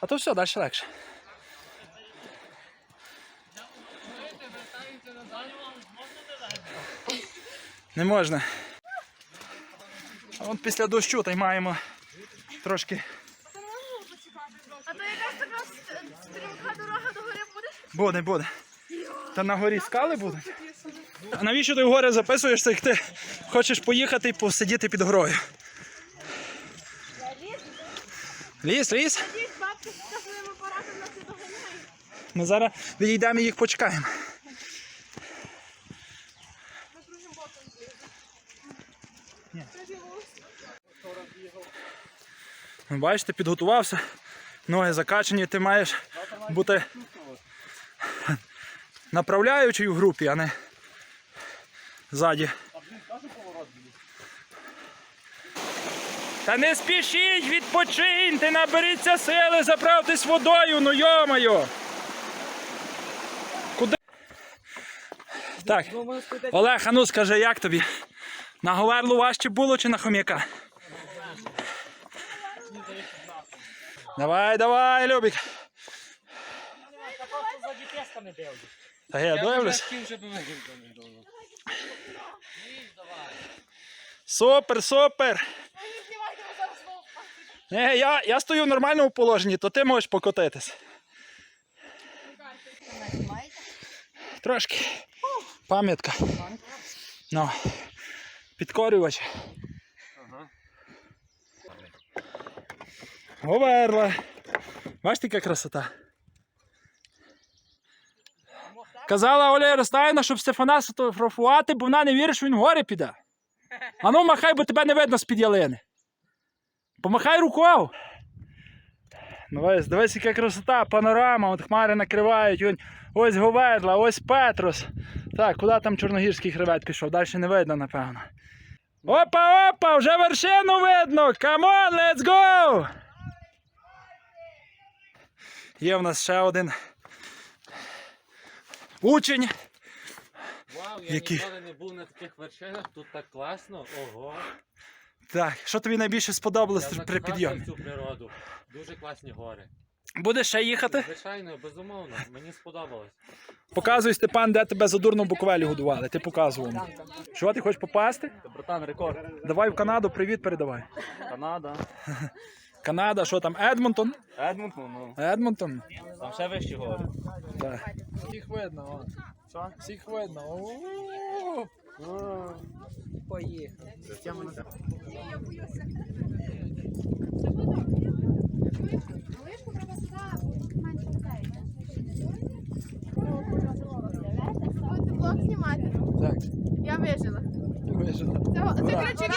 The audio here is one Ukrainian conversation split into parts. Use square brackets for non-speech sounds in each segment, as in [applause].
А то все, далі легше. Не можна. А от після дощу та й маємо трошки А то якась така стрімка дорога до гори буде? буде, буде. Та на горі скали будуть. А навіщо ти в гори записуєшся, як ти хочеш поїхати і посидіти під горою? Ліс, ліс. Ми зараз відійдемо і їх почекаємо. Бачите, підготувався. Ноги закачані, ти маєш бути направляючий в групі, а не ззаді. Та не спішіть, відпочиньте, наберіться сили, заправтесь водою, ну йомаю. Куди? Так. Олег, а ну скажи, як тобі? На говерлу важче було чи на хом'яка? Давай, давай, Любік. Та я дивлюсь. Супер, супер. Не, я, я стою в нормальному положенні, то ти можеш покотитись. Трошки. Пам'ятка. Ну. Підкорювач. Говерла. Бачите, яка красота. Казала Оля Ростаївна, щоб Стефана сфотографувати, бо вона не вірить, що він в гори піде. А ну махай, бо тебе не видно з-під ялини. Помахай рукою. Ну ось, дивись, яка красота, панорама, от хмари накривають, он, ось Говерла, ось Петрос. Так, куди там чорногірський хребет пішов? Далі не видно, напевно. Опа, опа, вже вершину видно! Come on, let's go! Є в нас ще один учень. Вау, я Які? ніколи не був на таких вершинах, тут так класно. Ого. Так, що тобі найбільше сподобалось Я при закохався підйомі? в цю природу. Дуже класні гори. Будеш ще їхати? Звичайно, безумовно, мені сподобалось. Показуй, Степан, де тебе задурно в Буковелі годували. Ти показував. мені. Що, ти хочеш попасти? Братан, рекорд. Давай в Канаду, привіт передавай. Канада. [laughs] Канада, що там? Едмонтон? Едмонтон, ну. Едмонтон? Там ще вище гори. Так. Всіх видно, о. Що? Всіх видно. Поїхали. Малишку треба сюди, менше людей. Будете блог знімати. Так. Я вижила. Вижила. Це, це, Ура. ключові,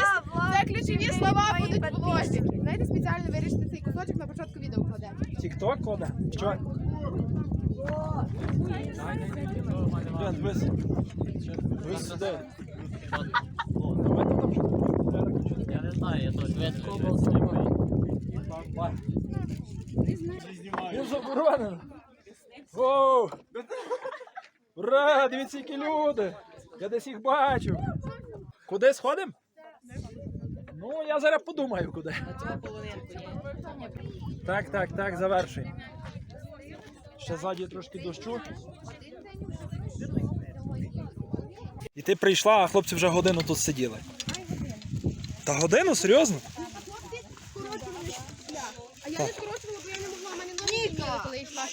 це ключові слова будуть в блозі. Знаєте, спеціально вирішити цей кусочок на початку відео вкладе. Тік-ток кладе? Що? Я не знаю, я тут ветку Ну заборонено. Воу! Ура! Дивіться, які люди! Я десь їх бачу. Куди сходимо? Ну, я зараз подумаю, куди. Так, так, так, завершуй. Ще ззаді трошки дощу. І ти прийшла, а хлопці вже годину тут сиділи. Та годину? Серйозно? А я не скорочувала, бо я не могла, в мене боліли, коли йшла.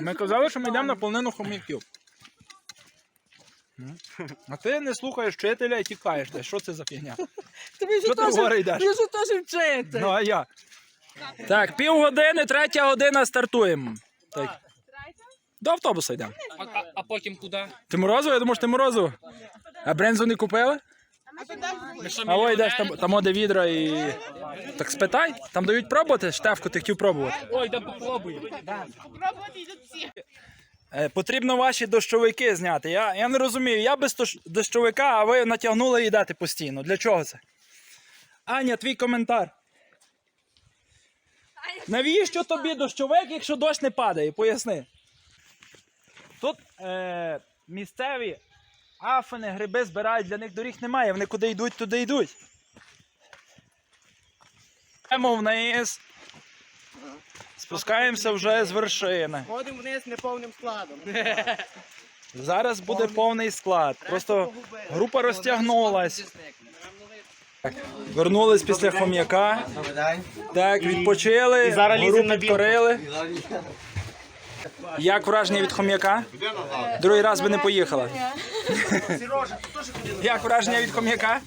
Ми казали, що ми йдемо на полонину хом'яків. М? А ти не слухаєш вчителя і тікаєш десь. Що це за фігня? [laughs] Тобі Що ти в гори йдеш? Ти ж теж вчити. Ну а я. Так, півгодини, третя година стартуємо. Так. До автобуса йдемо. А, а, а потім куди? Ти морозиво? Я думаю, що ти морозиво. А брензу не купили? Ми що, А ой, йдеш там, мільйонери? там оде відра і. Так спитай, там дають пробувати, штефку, ти хотів пробувати. Ой, да попробуй. Пробувати йдуть всі. Е, Потрібно ваші дощовики зняти. Я, я не розумію, я без дощовика, а ви натягнули і йдете постійно. Для чого це? Аня, твій коментар. Навіщо тобі дощовик, якщо дощ не падає? Поясни. Тут е, місцеві афини, гриби збирають, для них доріг немає. Вони куди йдуть, туди йдуть. Йдемо вниз. Спускаємося вже з вершини. Ходимо вниз неповним складом. [laughs] Зараз буде повний склад. Просто група розтягнулась. Так, Вернулись після хом'яка. Так, відпочили, І зараз ліземо на білку. підкорили. Як враження від хом'яка? Другий раз би не поїхала. Як враження від хом'яка?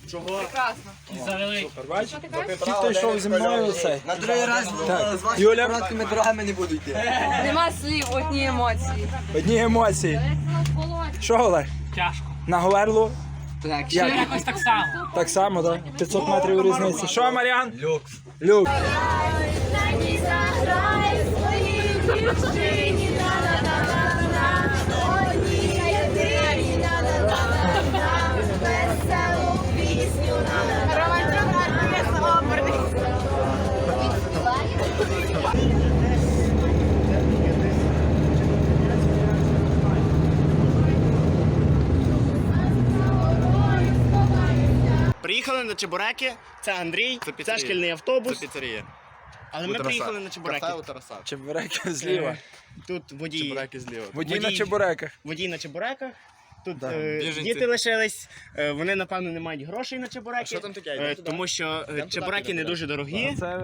Бач? Ті, хто йшов зі мною, це. На другий раз Так. з вашими короткими дорогами не буду йти. Нема слів, одні емоції. Одні емоції. Що, Олег? Тяжко. На Говерлу? Так, Як? Якось так само. Так само, так? 500 метрів різниці. Що, Маріан? Люкс. Люкс. Приїхали на Чебуреки, це Андрій, це, шкільний автобус. Це піцерія. Але ми приїхали на Чебуреки. Кафе у Тараса. Чебуреки зліва. Тут водій, Чебуреки зліва. Водій на Водій. чебуреках. водій на Чебуреках. Тут Да. е, Біженці. діти лишились, е, вони напевно не мають грошей на Чебуреки, Що там таке? е, туди. тому що е, туди, Чебуреки підемо не туди. дуже дорогі. Це